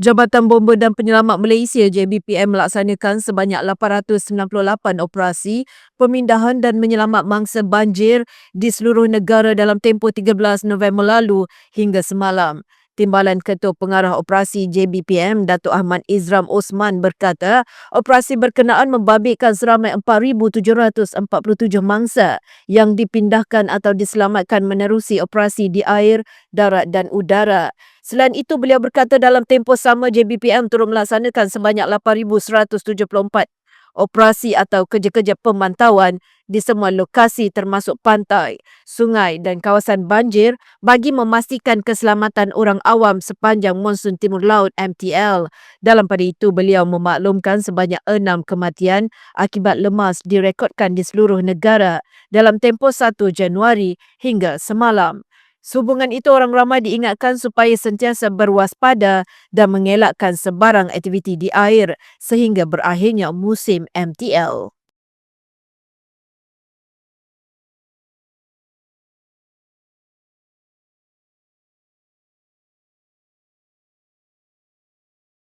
Jabatan Bomba dan Penyelamat Malaysia JBPM melaksanakan sebanyak 898 operasi pemindahan dan menyelamat mangsa banjir di seluruh negara dalam tempoh 13 November lalu hingga semalam. Timbalan Ketua Pengarah Operasi JBPM Datuk Ahmad Izram Osman berkata, operasi berkenaan membabitkan seramai 4,747 mangsa yang dipindahkan atau diselamatkan menerusi operasi di air, darat dan udara. Selain itu, beliau berkata dalam tempoh sama JBPM turut melaksanakan sebanyak 8,174 operasi atau kerja-kerja pemantauan di semua lokasi termasuk pantai, sungai dan kawasan banjir bagi memastikan keselamatan orang awam sepanjang monsun timur laut MTL. Dalam pada itu, beliau memaklumkan sebanyak enam kematian akibat lemas direkodkan di seluruh negara dalam tempoh 1 Januari hingga semalam. Sehubungan itu orang ramai diingatkan supaya sentiasa berwaspada dan mengelakkan sebarang aktiviti di air sehingga berakhirnya musim MTL.